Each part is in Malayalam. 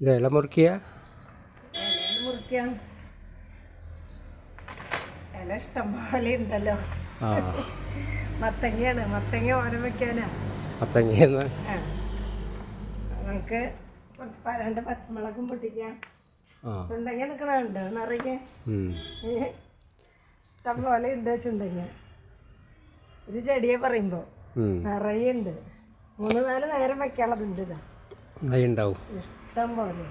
ഇത് ഇല ഇലയിൽ മുറിക്കാം ഇല ഇഷ്ടം പോലെ ഉണ്ടല്ലോ. ആ. മത്തങ്ങയാണ്. മത്തങ്ങ ഓരം വെക്കാനാ. മത്തങ്ങയെന്ന്. നമുക്ക് കുറച്ച് രണ്ട് പച്ചമുളകും പൊട്ടിക്കാം. ചുണ്ടങ്ങ നിൽക്കണുണ്ട് നിറയ്ക്ക്. ഇഷ്ടം പോലെ ഉണ്ട് ചുണ്ടങ്ങ. ഒരു ചെടിയെ പറയുമ്പോൾ നിറയുണ്ട് നിറയെ മൂന്ന് നാല് നേരം വെക്കാനുള്ളതുണ്ട് ഇതാ. ഉണ്ടാവും. ഇഷ്ടം പോലെ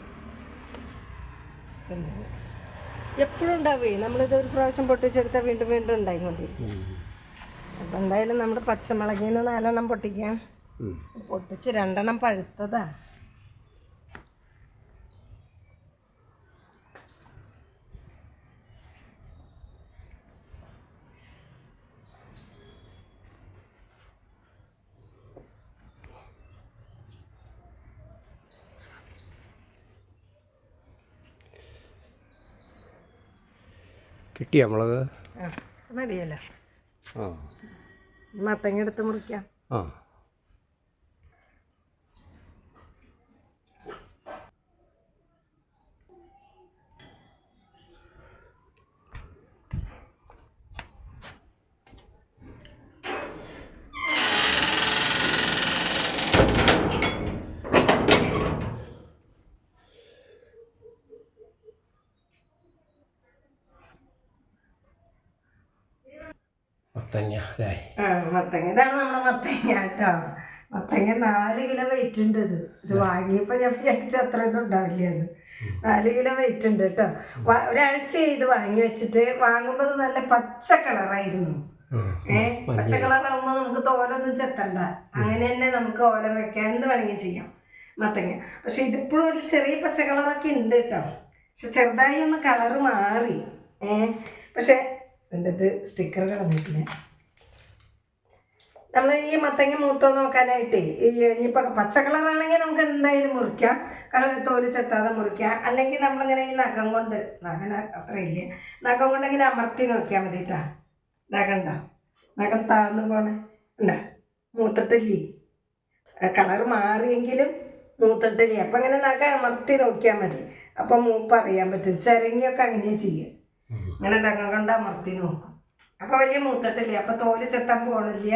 എപ്പോഴും ഉണ്ടാവേ നമ്മളിത് ഒരു പ്രാവശ്യം പൊട്ടിച്ചെടുത്താൽ വീണ്ടും വീണ്ടും ഉണ്ടായിക്കൊണ്ടിരിക്കും. അപ്പം എന്തായാലും നമ്മുടെ പച്ചമുളകിൽ നിന്ന് നാലെണ്ണം പൊട്ടിക്കാം. പൊട്ടിച്ച് രണ്ടെണ്ണം പഴുത്തതാ. കിട്ടിയോ മുളക് മതിയല്ലോ. ആ. മത്തങ്ങ എടുത്ത് മുറിക്കാം. ആ. മത്തങ്ങ അല്ലേ? ആ മത്തങ്ങ. ഇതാണ് നമ്മുടെ മത്തങ്ങ കേട്ടോ. മത്തങ്ങ നാല് കിലോ വെയിറ്റ് ഉണ്ട് ഇത്. ഇത് വാങ്ങിയപ്പോൾ ഞാൻ വിചാരിച്ചു അത്രയൊന്നും ഉണ്ടാവില്ല അത് നാല് കിലോ വെയിറ്റ് ഉണ്ട് കേട്ടോ. ഒരാഴ്ച ഇത് വാങ്ങി വെച്ചിട്ട് വാങ്ങുമ്പോൾ നല്ല പച്ച കളറായിരുന്നു. ഏഹ് പച്ച കളറാകുമ്പോൾ നമുക്ക് തോലൊന്നും ചെത്തണ്ട. അങ്ങനെ തന്നെ നമുക്ക് ഓല വെക്കാൻ എന്ത് വേണമെങ്കിൽ ചെയ്യാം. മത്തങ്ങ. പക്ഷെ ഇതിപ്പോഴും ഒരു ചെറിയ പച്ച കളറൊക്കെ ഉണ്ട് കേട്ടോ. പക്ഷെ ചെറുതായി ഒന്ന് കളറ് മാറി. ഏ പക്ഷെ എന്റെ ഇത് സ്റ്റിക്കർ കിടന്നിട്ടില്ല നമ്മൾ ഈ മത്തങ്ങ മൂത്തോ നോക്കാനായിട്ട് ഈ ഇനിയിപ്പോൾ പച്ച കളറാണെങ്കിൽ നമുക്ക് എന്തായാലും മുറിക്കാം. തോൽ ചെത്താതെ മുറിക്കാം. അല്ലെങ്കിൽ നമ്മളിങ്ങനെ ഈ നഖം കൊണ്ട് നഖം അത്രയില്ല? നഖം കൊണ്ട് അമർത്തി നോക്കിയാൽ മതിട്ടാ. നഖണ്ട നഖം താഴ്ന്നു പോണേ. ഉണ്ടാ? മൂത്തിട്ടില്ലേ? കളർ മാറിയെങ്കിലും മൂത്തിട്ടില്ലേ? അപ്പം ഇങ്ങനെ നഖം അമർത്തി നോക്കിയാൽ മതി. അപ്പം മൂപ്പ് അറിയാൻ പറ്റും. ചിരങ്ങിയൊക്കെ അങ്ങനെ ചെയ്യുക ഉം. അങ്ങനെ കൊണ്ട് അമർത്തി നോക്കും. അപ്പോൾ വലിയ മൂത്തട്ടില്ല? അപ്പോൾ തോൽ ചെത്താൻ പോണില്ല.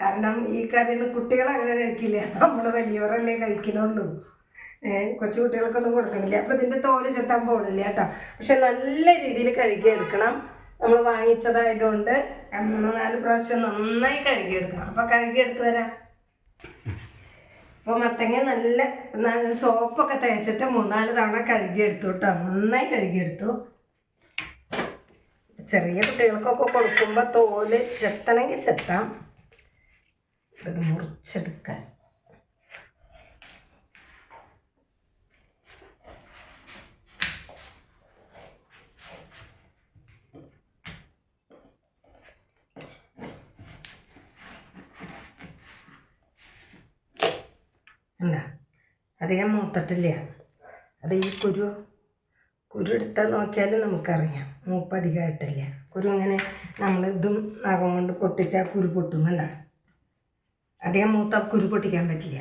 കാരണം ഈ കറിയൊന്നും കുട്ടികൾ അങ്ങനെ കഴിക്കില്ല. നമ്മൾ വലിയവരല്ലേ കഴിക്കണുള്ളൂ. കൊച്ചു കുട്ടികൾക്കൊന്നും കൊടുക്കണില്ല. അപ്പോൾ ഇതിന്റെ തോൽ ചെത്താൻ പോണില്ല കേട്ടോ. പക്ഷെ നല്ല രീതിയിൽ കഴുകിയെടുക്കണം നമ്മൾ വാങ്ങിച്ചതായതുകൊണ്ട് മൂന്ന് നാല് പ്രാവശ്യം നന്നായി കഴുകിയെടുക്കണം അപ്പോൾ കഴുകിയെടുത്ത് വരാം. അപ്പോൾ മത്തങ്ങ നല്ല സോപ്പൊക്കെ തേച്ചിട്ട് മൂന്നാൽ തവണ കഴുകിയെടുത്തു കേട്ടോ. നന്നായി കഴുകിയെടുത്തു ചെറിയ കുട്ടികൾക്കൊക്കെ കൊടുക്കുമ്പോൾ തോൽ ചെത്തണമെങ്കിൽ ചെത്താം. ഇത് മുറിച്ചെടുക്കാൻ. അധികം മൂത്തിട്ടില്ല. അത് ഈ കുരു കുരു നോക്കിയാലും നോക്കിയാൽ നമുക്കറിയാം മൂപ്പ് അധികമായിട്ടില്ല കുരു ഇങ്ങനെ നമ്മൾ ഇതും നഖം കൊണ്ട് പൊട്ടിച്ചാൽ കുരു പൊട്ടും കണ്ട അധികം മൂത്ത കുരു പൊട്ടിക്കാൻ പറ്റില്ല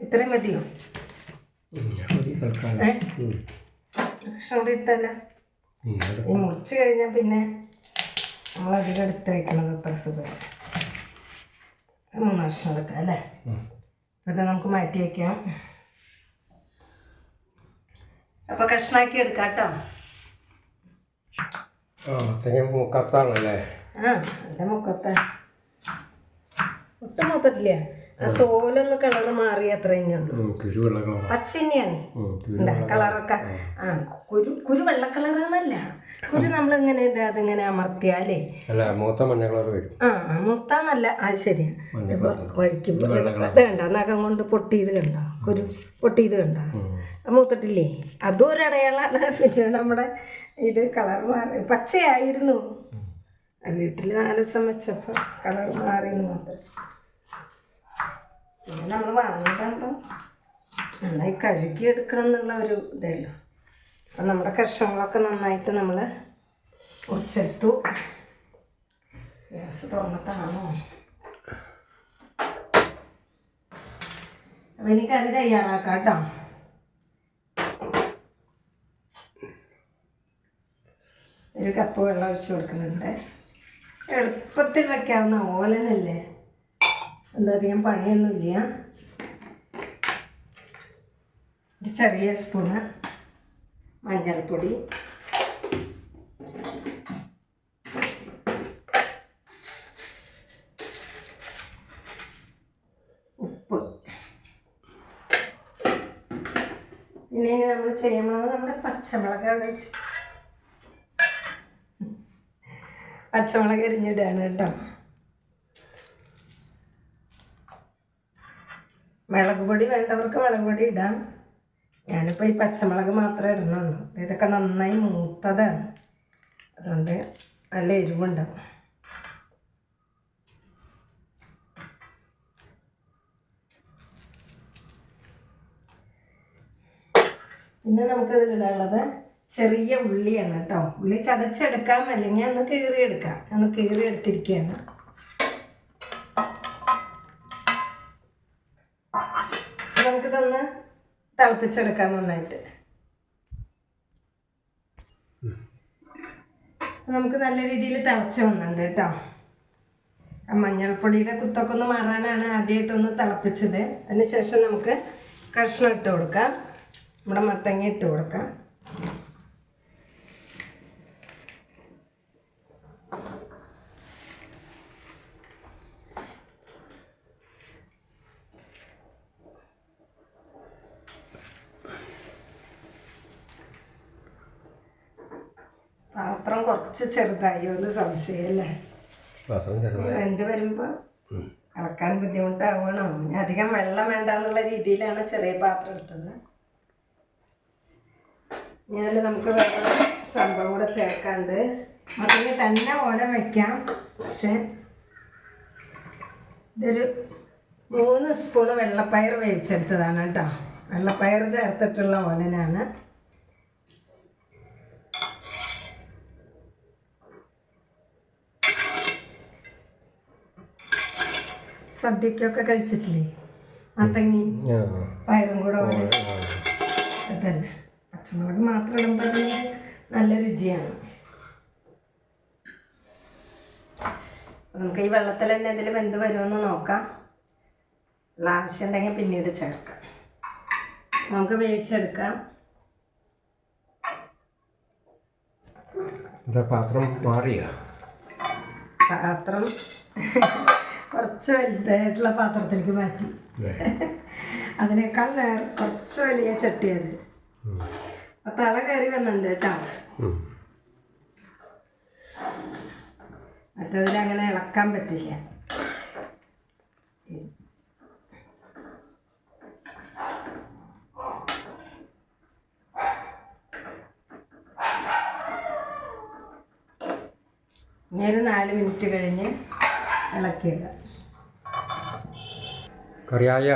ഇത്രയും മതിയോ. ഏ. കഷ്ണം ഉം. അത് ഈ മുറിച്ച് കഴിഞ്ഞാൽ പിന്നെ നമ്മൾ അധികം എടുത്ത് വയ്ക്കണത് അത്ര സുഖം. മൂന്ന് വർഷം എടുക്കാം അല്ലേ? ഇത് നമുക്ക് മാറ്റി വയ്ക്കാം അപ്പോൾ കഷ്ണാക്കി എടുക്കാം കേട്ടോ. മൂക്കാത്താണല്ലേ? ആ എന്റെ മുക്കത്ത. ഒട്ടും മൂത്തിട്ടില്ല? ആ തോലൊന്ന് കളർ മാറി അത്ര തന്നെയുള്ളൂ പച്ച തന്നെയാണ്. കളറൊക്കെ ആ. കുരു കുരു വെള്ള അതിങ്ങനെ അമർത്തിയാലേ. അല്ല മൂത്ത മഞ്ഞ കളർ വരും. ആ മുത്താന്നല്ല. ആ ശരിയാ. വഴിക്ക് വേണ്ട നഖം കൊണ്ട് പൊട്ടിയത് കണ്ട? കുരു പൊട്ടിയത് കണ്ട? മൂത്തിട്ടില്ലേ? അതും ഒരു അടയാളാണ് പിന്നെ നമ്മുടെ ഇത് കളർ മാറി. പച്ചയായിരുന്നു. വീട്ടിൽ നാല് ദിവസം വെച്ചപ്പോൾ കളർ മാറി എന്ന് മാത്രം പിന്നെ നമ്മൾ വാങ്ങുമ്പോൾ നന്നായി കഴുകിയെടുക്കണം എന്നുള്ള ഒരു ഇതേ ഉള്ളൂ അപ്പം നമ്മുടെ കഷ്ണങ്ങളൊക്കെ നന്നായിട്ട് നമ്മൾ മുറിച്ചെടുത്തു. ഗ്യാസ് തുറന്നിട്ടാണോ? അപ്പം എനിക്ക് അത് തയ്യാറാക്കാം കേട്ടോ ഒരു കപ്പ് വെള്ളം ഒഴിച്ച് കൊടുക്കുന്നുണ്ട്. എളുപ്പത്തിൽ വയ്ക്കാവുന്ന ഓലനല്ലേ? പറയുക പണിയൊന്നുമില്ല. ഒരു ചെറിയ സ്പൂണ് മഞ്ഞൾപ്പൊടി. ഉപ്പ്. പിന്നെ ഇനി നമ്മൾ ചെയ്യുമ്പോൾ നമ്മുടെ പച്ചമുളക് അവിടെ വെച്ച് പച്ചമുളക് എരിഞ്ഞിടുകയാണ് കേട്ടോ. മുളക് പൊടി വേണ്ടവർക്ക് മുളക് പൊടി ഇടാം. ഞാനിപ്പോൾ ഈ പച്ചമുളക് മാത്രമേ ഇടുന്നുള്ളൂ. ഇതൊക്കെ നന്നായി മൂത്തതാണ്. അതുകൊണ്ട് നല്ല എരിവുണ്ടാവും. പിന്നെ നമുക്കിതിലുള്ളത് ചെറിയ ഉള്ളിയാണ് കേട്ടോ. ഉള്ളി ചതച്ചെടുക്കാം അല്ലെങ്കിൽ ഒന്ന് കീറിയെടുക്കാം. ഒന്ന് കീറി എടുത്തിരിക്കുകയാണ് തിളപ്പിച്ചെടുക്കാൻ തിളപ്പിച്ചെടുക്കാം നന്നായിട്ട്. നമുക്ക് നല്ല രീതിയിൽ തിളച്ച് വന്നിട്ടുണ്ട് കേട്ടോ. ആ മഞ്ഞൾപ്പൊടിയുടെ കുത്തൊക്കെ ഒന്ന് മാറാനാണ് ആദ്യമായിട്ടൊന്ന് തിളപ്പിച്ചത്. അതിന് ശേഷം നമുക്ക് കഷ്ണം ഇട്ട് കൊടുക്കാം. നമ്മുടെ മത്തങ്ങ ഇട്ട് കൊടുക്കാം. പാത്രം കുറച്ച് ചെറുതായി എന്ന് സംശയമല്ലേ. രണ്ട് വരുമ്പോൾ അളക്കാൻ ബുദ്ധിമുട്ടാവണോ ഇനി അധികം വെള്ളം വേണ്ട എന്നുള്ള രീതിയിലാണ് ചെറിയ പാത്രം എടുത്തത്. ഞാൻ നമുക്ക് വേറെ സംഭവം കൂടെ ചേർക്കാണ്ട്. അതിന് തന്നെ ഓല വയ്ക്കാം പക്ഷെ ഇതൊരു മൂന്ന് സ്പൂണ് വെള്ളപ്പയർ വേവിച്ചെടുത്തതാണ് കേട്ടോ. വെള്ളപ്പയർ ചേർത്തിട്ടുള്ള ഓലനാണ്. സദ്യക്കൊക്കെ കഴിച്ചിട്ടില്ലേ? മത്തങ്ങി പയറും കൂടെ അതല്ല അച്ഛനോട് അതന്നെ പച്ചമുളക് മാത്രം ഇടുമ്പോൾ നല്ല രുചിയാണ്. നമുക്ക് ഈ വെള്ളത്തിൽ തന്നെ ഇതിൽ വെന്ത് വരുമെന്ന് നോക്കാം. ഉള്ള ആവശ്യം ഉണ്ടെങ്കിൽ പിന്നീട് ചേർക്കാം. നമുക്ക് വേവിച്ചെടുക്കാം. പാത്രം മാറിയ? പാത്രം. കുറച്ച് വലുതായിട്ടുള്ള പാത്രത്തിലേക്ക് മാറ്റി. അതിനേക്കാൾ നേർ കുറച്ച് വലിയ ചട്ടിയത്. അപ്പം തള കയറി വന്നിട്ടുണ്ട് കേട്ടോ. മറ്റതിൽ അങ്ങനെ ഇളക്കാൻ പറ്റില്ല. ഇനി ഒരു നാല് മിനിറ്റ് കഴിഞ്ഞ് ഇളക്കിയിടാം കറിയായ?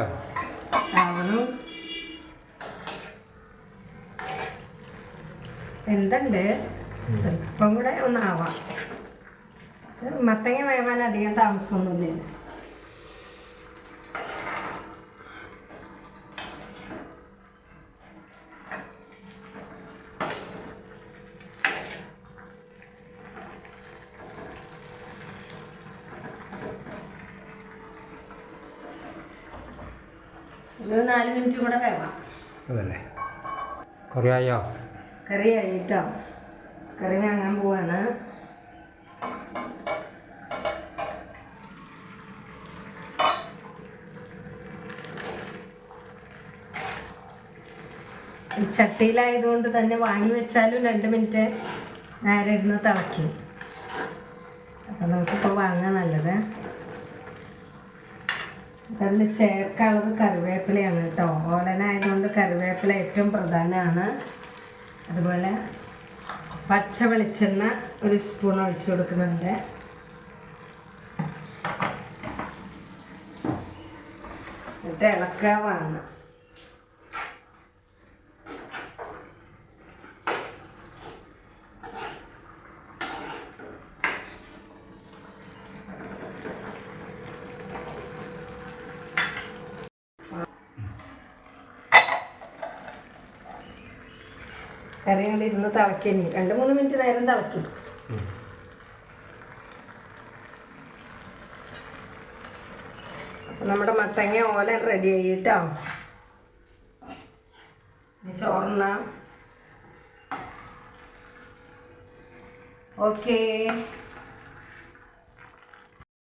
എന്തുണ്ട്? സ്വല്പം കൂടെ ഒന്നാവാം. മത്തങ്ങ വേവാൻ അധികം താമസമൊന്നുമില്ല. ഒരു നാല് മിനിറ്റ് കൂടെ വേവാം. അതല്ലേ? ആയോ കറി ആയിട്ടോ? കറി വാങ്ങാൻ പോവാണ്. ഈ ചട്ടിയിലായതുകൊണ്ട് തന്നെ വാങ്ങി വെച്ചാലും രണ്ട് മിനിറ്റ് നേരെ ഇരുന്ന് തിളക്കി അപ്പം നമുക്കിപ്പോൾ വാങ്ങാൻ നല്ലത്. അതിൽ ചേർക്കാനുള്ളത് കറിവേപ്പിലയാണ് കേട്ടോ. ഓലനായതുകൊണ്ട് കറിവേപ്പില ഏറ്റവും പ്രധാനമാണ്. അതുപോലെ പച്ച വെളിച്ചെണ്ണ ഒരു സ്പൂൺ ഒഴിച്ചു കൊടുക്കുന്നുണ്ട്. എന്നിട്ട് ഇളക്കുക കറി കൊണ്ട് ഇരുന്ന് തിളക്കിനി രണ്ട് മൂന്ന് മിനിറ്റ് നേരം തിളക്കി നമ്മുടെ മത്തങ്ങ ഓല റെഡി ആയിട്ടോ? ചോറുണ്ണാം. ഓക്കേ